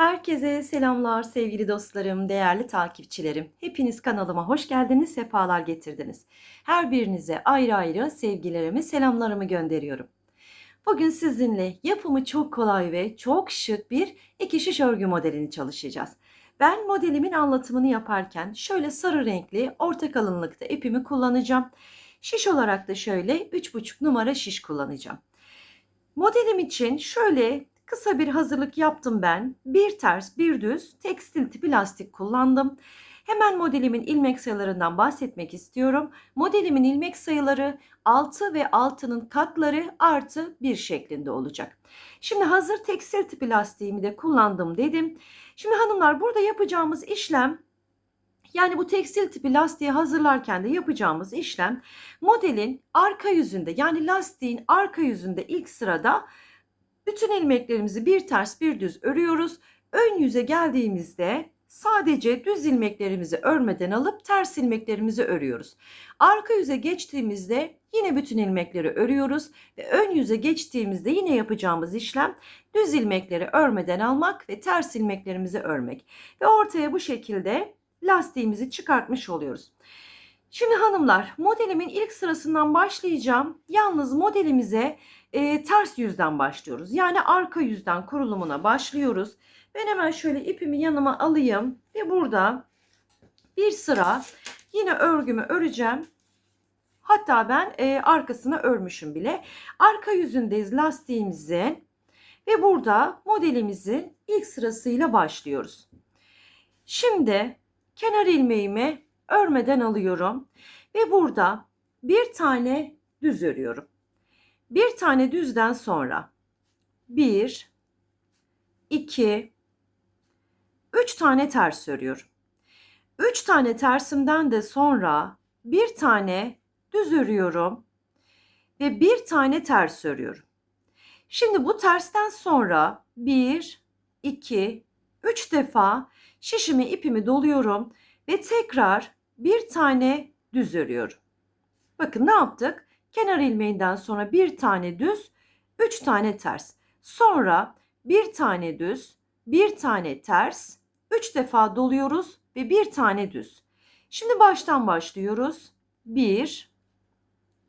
Herkese selamlar sevgili dostlarım, değerli takipçilerim. Hepiniz kanalıma hoş geldiniz, sefalar getirdiniz. Her birinize ayrı ayrı sevgilerimi, selamlarımı gönderiyorum. Bugün sizinle yapımı çok kolay ve çok şık bir iki şiş örgü modelini çalışacağız. Ben modelimin anlatımını yaparken şöyle sarı renkli orta kalınlıkta ipimi kullanacağım. Şiş olarak da şöyle 3,5 numara şiş kullanacağım. Modelim için şöyle kısa bir hazırlık yaptım ben. Bir ters bir düz tekstil tipi lastik kullandım. Hemen modelimin ilmek sayılarından bahsetmek istiyorum. Modelimin ilmek sayıları 6 ve 6'nın katları artı 1 şeklinde olacak. Şimdi hazır tekstil tipi lastiğimi de kullandım dedim. Şimdi hanımlar burada yapacağımız işlem yani bu tekstil tipi lastiği hazırlarken de yapacağımız işlem modelin arka yüzünde yani lastiğin arka yüzünde ilk sırada bütün ilmeklerimizi bir ters bir düz örüyoruz. Ön yüze geldiğimizde sadece düz ilmeklerimizi örmeden alıp ters ilmeklerimizi örüyoruz. Arka yüze geçtiğimizde yine bütün ilmekleri örüyoruz ve ön yüze geçtiğimizde yine yapacağımız işlem düz ilmekleri örmeden almak ve ters ilmeklerimizi örmek. Ve ortaya bu şekilde lastiğimizi çıkartmış oluyoruz. Şimdi hanımlar modelimin ilk sırasından başlayacağım. Yalnız modelimize e, ters yüzden başlıyoruz. Yani arka yüzden kurulumuna başlıyoruz. Ben hemen şöyle ipimi yanıma alayım ve burada bir sıra yine örgümü öreceğim. Hatta ben e, arkasını örmüşüm bile. Arka yüzündeyiz lastiğimizin ve burada modelimizin ilk sırasıyla başlıyoruz. Şimdi kenar ilmeğimi örmeden alıyorum ve burada bir tane düz örüyorum. Bir tane düzden sonra bir, iki, üç tane ters örüyorum. Üç tane tersimden de sonra bir tane düz örüyorum ve bir tane ters örüyorum. Şimdi bu tersten sonra bir, iki, üç defa şişimi ipimi doluyorum ve tekrar bir tane düz örüyorum. Bakın ne yaptık? Kenar ilmeğinden sonra bir tane düz, üç tane ters. Sonra bir tane düz, bir tane ters, üç defa doluyoruz ve bir tane düz. Şimdi baştan başlıyoruz. Bir,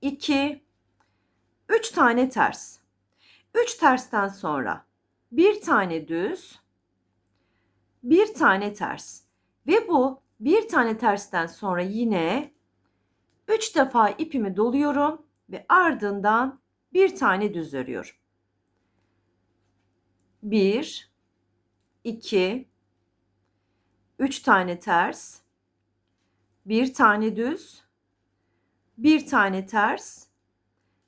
iki, üç tane ters. Üç tersten sonra bir tane düz, bir tane ters. Ve bu bir tane tersten sonra yine 3 defa ipimi doluyorum ve ardından bir tane düz örüyorum. 1 2 3 tane ters, bir tane düz, bir tane ters,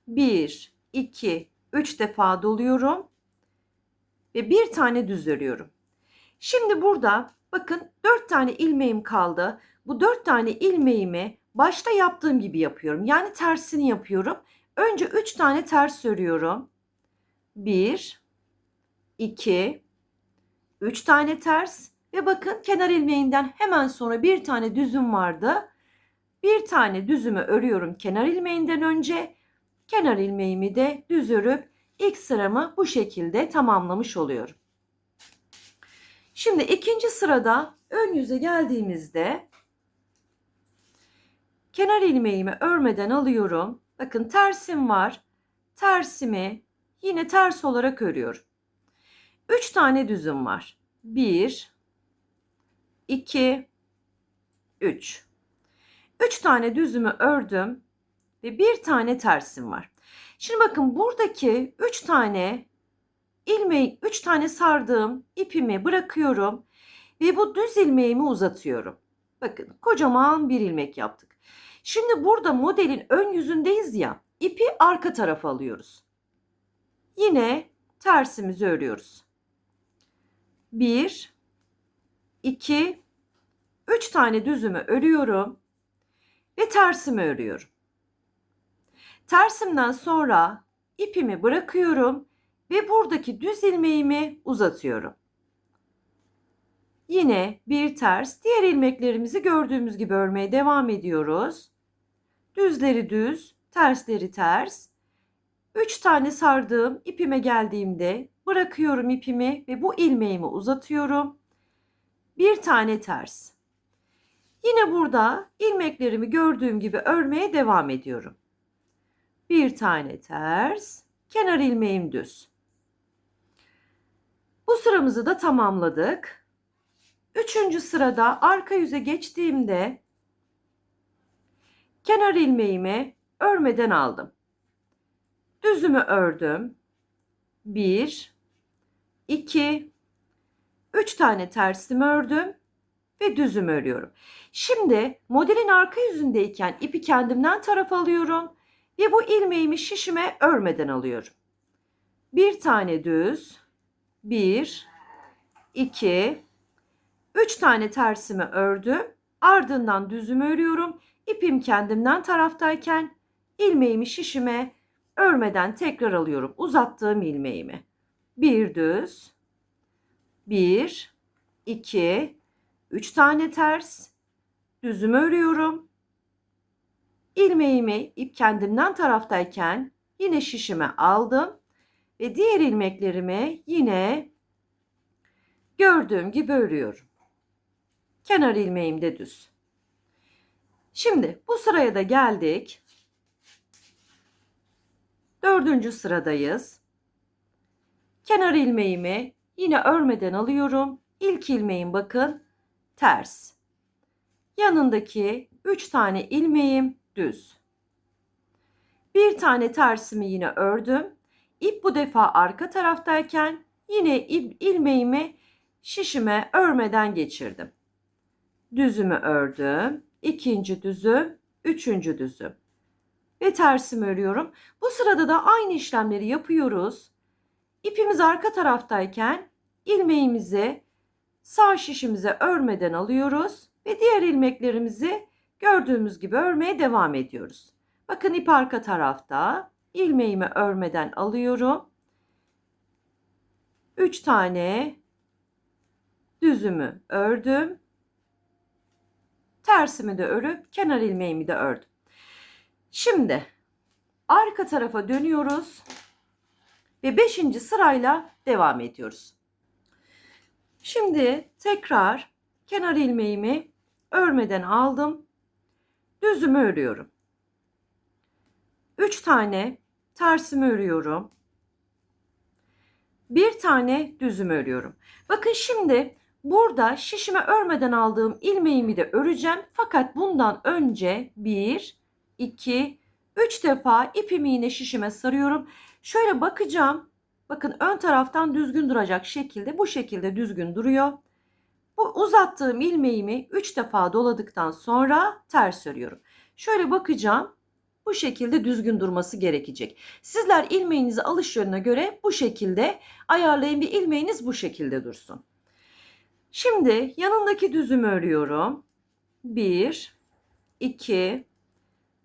1 2 3 defa doluyorum ve bir tane düz örüyorum. Şimdi burada bakın 4 tane ilmeğim kaldı. Bu 4 tane ilmeğimi başta yaptığım gibi yapıyorum. Yani tersini yapıyorum. Önce 3 tane ters örüyorum. 1 2 3 tane ters ve bakın kenar ilmeğinden hemen sonra bir tane düzüm vardı. Bir tane düzümü örüyorum kenar ilmeğinden önce. Kenar ilmeğimi de düz örüp ilk sıramı bu şekilde tamamlamış oluyorum. Şimdi ikinci sırada ön yüze geldiğimizde kenar ilmeğimi örmeden alıyorum. Bakın tersim var. Tersimi yine ters olarak örüyorum. 3 tane düzüm var. 1 2 3 3 tane düzümü ördüm ve bir tane tersim var. Şimdi bakın buradaki 3 tane ilmeği 3 tane sardığım ipimi bırakıyorum ve bu düz ilmeğimi uzatıyorum. Bakın kocaman bir ilmek yaptık. Şimdi burada modelin ön yüzündeyiz ya ipi arka tarafa alıyoruz. Yine tersimizi örüyoruz. 1 2 3 tane düzümü örüyorum ve tersimi örüyorum. Tersimden sonra ipimi bırakıyorum ve buradaki düz ilmeğimi uzatıyorum. Yine bir ters diğer ilmeklerimizi gördüğümüz gibi örmeye devam ediyoruz. Düzleri düz, tersleri ters. 3 tane sardığım ipime geldiğimde bırakıyorum ipimi ve bu ilmeğimi uzatıyorum. Bir tane ters. Yine burada ilmeklerimi gördüğüm gibi örmeye devam ediyorum. Bir tane ters, kenar ilmeğim düz. Bu sıramızı da tamamladık. Üçüncü sırada arka yüze geçtiğimde kenar ilmeğimi örmeden aldım. Düzümü ördüm. 1 2 3 tane tersimi ördüm ve düzümü örüyorum. Şimdi modelin arka yüzündeyken ipi kendimden taraf alıyorum ve bu ilmeğimi şişime örmeden alıyorum. Bir tane düz, bir, iki, üç tane tersimi ördüm. Ardından düzümü örüyorum. İpim kendimden taraftayken ilmeğimi şişime örmeden tekrar alıyorum. Uzattığım ilmeğimi. Bir düz, bir, iki, üç tane ters, düzümü örüyorum. İlmeğimi ip kendimden taraftayken yine şişime aldım ve diğer ilmeklerimi yine gördüğüm gibi örüyorum. Kenar ilmeğim de düz. Şimdi bu sıraya da geldik. Dördüncü sıradayız. Kenar ilmeğimi yine örmeden alıyorum. İlk ilmeğim bakın ters. Yanındaki 3 tane ilmeğim düz. Bir tane tersimi yine ördüm. İp bu defa arka taraftayken yine ilmeğimi şişime örmeden geçirdim. Düzümü ördüm. ikinci düzü, üçüncü düzü. Ve tersimi örüyorum. Bu sırada da aynı işlemleri yapıyoruz. İpimiz arka taraftayken ilmeğimizi sağ şişimize örmeden alıyoruz ve diğer ilmeklerimizi gördüğümüz gibi örmeye devam ediyoruz. Bakın ip arka tarafta ilmeğimi örmeden alıyorum. 3 tane düzümü ördüm. Tersimi de örüp kenar ilmeğimi de ördüm. Şimdi arka tarafa dönüyoruz ve 5. sırayla devam ediyoruz. Şimdi tekrar kenar ilmeğimi örmeden aldım. Düzümü örüyorum. 3 tane tersimi örüyorum. Bir tane düzümü örüyorum. Bakın şimdi burada şişime örmeden aldığım ilmeğimi de öreceğim. Fakat bundan önce 1, 2, 3 defa ipimi yine şişime sarıyorum. Şöyle bakacağım. Bakın ön taraftan düzgün duracak şekilde bu şekilde düzgün duruyor. Bu uzattığım ilmeğimi 3 defa doladıktan sonra ters örüyorum. Şöyle bakacağım. Bu şekilde düzgün durması gerekecek. Sizler ilmeğinizi alış yönüne göre bu şekilde ayarlayın bir ilmeğiniz bu şekilde dursun. Şimdi yanındaki düzümü örüyorum. 1 2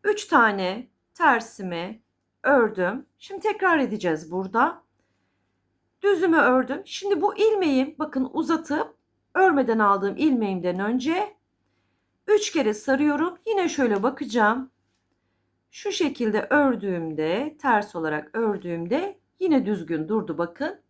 3 tane tersimi ördüm. Şimdi tekrar edeceğiz burada. Düzümü ördüm. Şimdi bu ilmeği bakın uzatıp örmeden aldığım ilmeğimden önce 3 kere sarıyorum. Yine şöyle bakacağım. Şu şekilde ördüğümde, ters olarak ördüğümde yine düzgün durdu bakın.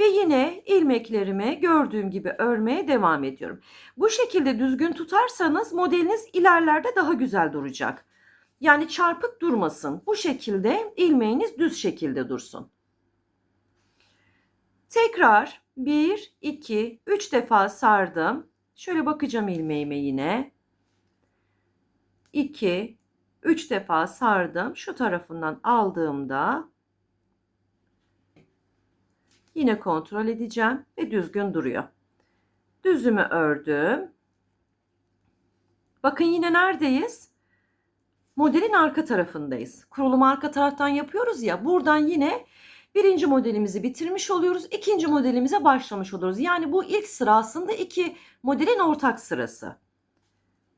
Ve yine ilmeklerimi gördüğüm gibi örmeye devam ediyorum. Bu şekilde düzgün tutarsanız modeliniz ilerlerde daha güzel duracak. Yani çarpık durmasın. Bu şekilde ilmeğiniz düz şekilde dursun. Tekrar 1, 2, 3 defa sardım. Şöyle bakacağım ilmeğime yine. 2, 3 defa sardım. Şu tarafından aldığımda yine kontrol edeceğim ve düzgün duruyor. Düzümü ördüm. Bakın yine neredeyiz? Modelin arka tarafındayız. Kurulumu arka taraftan yapıyoruz ya. Buradan yine birinci modelimizi bitirmiş oluyoruz. ikinci modelimize başlamış oluruz. Yani bu ilk sıra aslında iki modelin ortak sırası.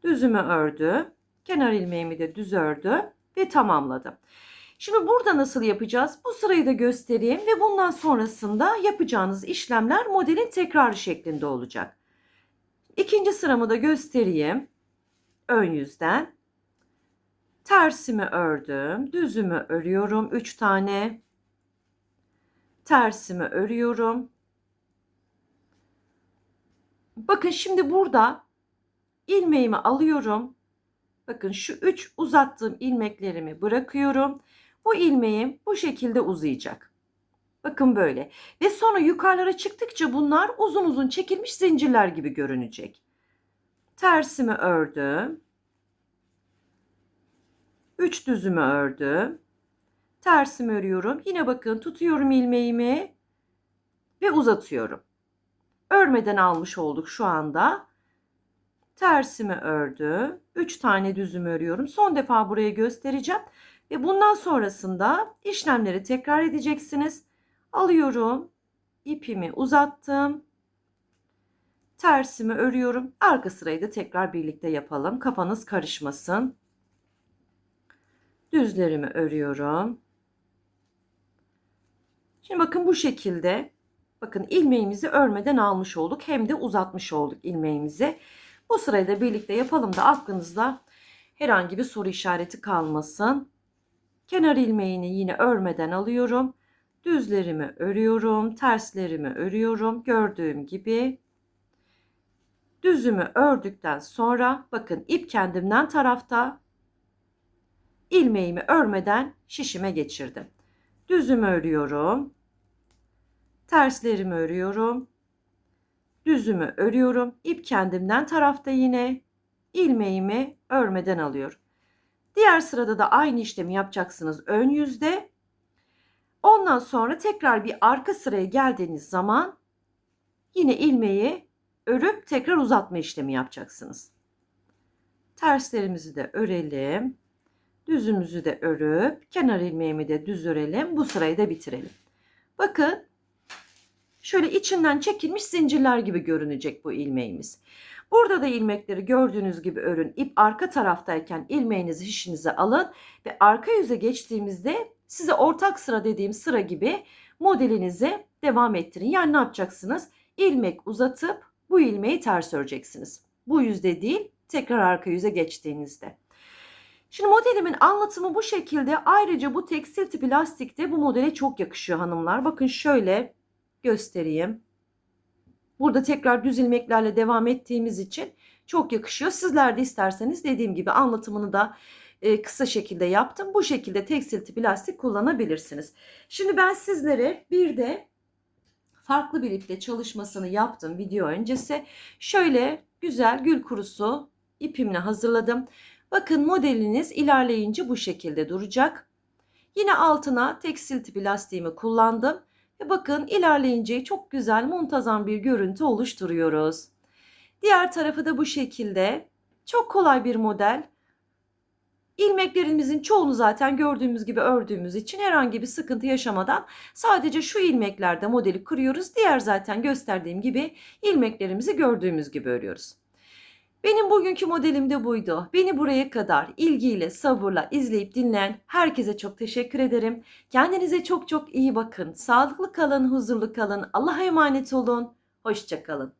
Düzümü ördüm. Kenar ilmeğimi de düz ördüm ve tamamladım. Şimdi burada nasıl yapacağız? Bu sırayı da göstereyim ve bundan sonrasında yapacağınız işlemler modelin tekrarı şeklinde olacak. İkinci sıramı da göstereyim. Ön yüzden. Tersimi ördüm. Düzümü örüyorum 3 tane. Tersimi örüyorum. Bakın şimdi burada ilmeğimi alıyorum. Bakın şu üç uzattığım ilmeklerimi bırakıyorum. Bu ilmeğim bu şekilde uzayacak. Bakın böyle. Ve sonra yukarılara çıktıkça bunlar uzun uzun çekilmiş zincirler gibi görünecek. Tersimi ördüm. Üç düzümü ördüm. Tersimi örüyorum. Yine bakın tutuyorum ilmeğimi ve uzatıyorum. Örmeden almış olduk şu anda. Tersimi ördüm. 3 tane düzümü örüyorum. Son defa buraya göstereceğim. Ve bundan sonrasında işlemleri tekrar edeceksiniz. Alıyorum. ipimi uzattım. Tersimi örüyorum. Arka sırayı da tekrar birlikte yapalım. Kafanız karışmasın. Düzlerimi örüyorum. Şimdi bakın bu şekilde bakın ilmeğimizi örmeden almış olduk. Hem de uzatmış olduk ilmeğimizi. Bu sırayı da birlikte yapalım da aklınızda herhangi bir soru işareti kalmasın. Kenar ilmeğini yine örmeden alıyorum. Düzlerimi örüyorum, terslerimi örüyorum. Gördüğüm gibi düzümü ördükten sonra bakın ip kendimden tarafta ilmeğimi örmeden şişime geçirdim. Düzümü örüyorum. Terslerimi örüyorum. Düzümü örüyorum. İp kendimden tarafta yine ilmeğimi örmeden alıyorum. Diğer sırada da aynı işlemi yapacaksınız ön yüzde. Ondan sonra tekrar bir arka sıraya geldiğiniz zaman yine ilmeği örüp tekrar uzatma işlemi yapacaksınız. Terslerimizi de örelim. Düzümüzü de örüp kenar ilmeğimi de düz örelim. Bu sırayı da bitirelim. Bakın şöyle içinden çekilmiş zincirler gibi görünecek bu ilmeğimiz. Burada da ilmekleri gördüğünüz gibi örün. İp arka taraftayken ilmeğinizi şişinize alın ve arka yüze geçtiğimizde size ortak sıra dediğim sıra gibi modelinizi devam ettirin. Yani ne yapacaksınız? İlmek uzatıp bu ilmeği ters öreceksiniz. Bu yüzde değil tekrar arka yüze geçtiğinizde. Şimdi modelimin anlatımı bu şekilde. Ayrıca bu tekstil tipi lastik de bu modele çok yakışıyor hanımlar. Bakın şöyle göstereyim. Burada tekrar düz ilmeklerle devam ettiğimiz için çok yakışıyor. Sizler de isterseniz dediğim gibi anlatımını da e, kısa şekilde yaptım. Bu şekilde tekstil tipi lastik kullanabilirsiniz. Şimdi ben sizlere bir de farklı bir iple çalışmasını yaptım video öncesi. Şöyle güzel gül kurusu ipimle hazırladım. Bakın modeliniz ilerleyince bu şekilde duracak. Yine altına tekstil tipi lastiğimi kullandım. Ve bakın ilerleyince çok güzel muntazam bir görüntü oluşturuyoruz. Diğer tarafı da bu şekilde. Çok kolay bir model. İlmeklerimizin çoğunu zaten gördüğümüz gibi ördüğümüz için herhangi bir sıkıntı yaşamadan sadece şu ilmeklerde modeli kuruyoruz. Diğer zaten gösterdiğim gibi ilmeklerimizi gördüğümüz gibi örüyoruz. Benim bugünkü modelim de buydu. Beni buraya kadar ilgiyle, sabırla izleyip dinleyen herkese çok teşekkür ederim. Kendinize çok çok iyi bakın. Sağlıklı kalın, huzurlu kalın. Allah'a emanet olun. Hoşçakalın.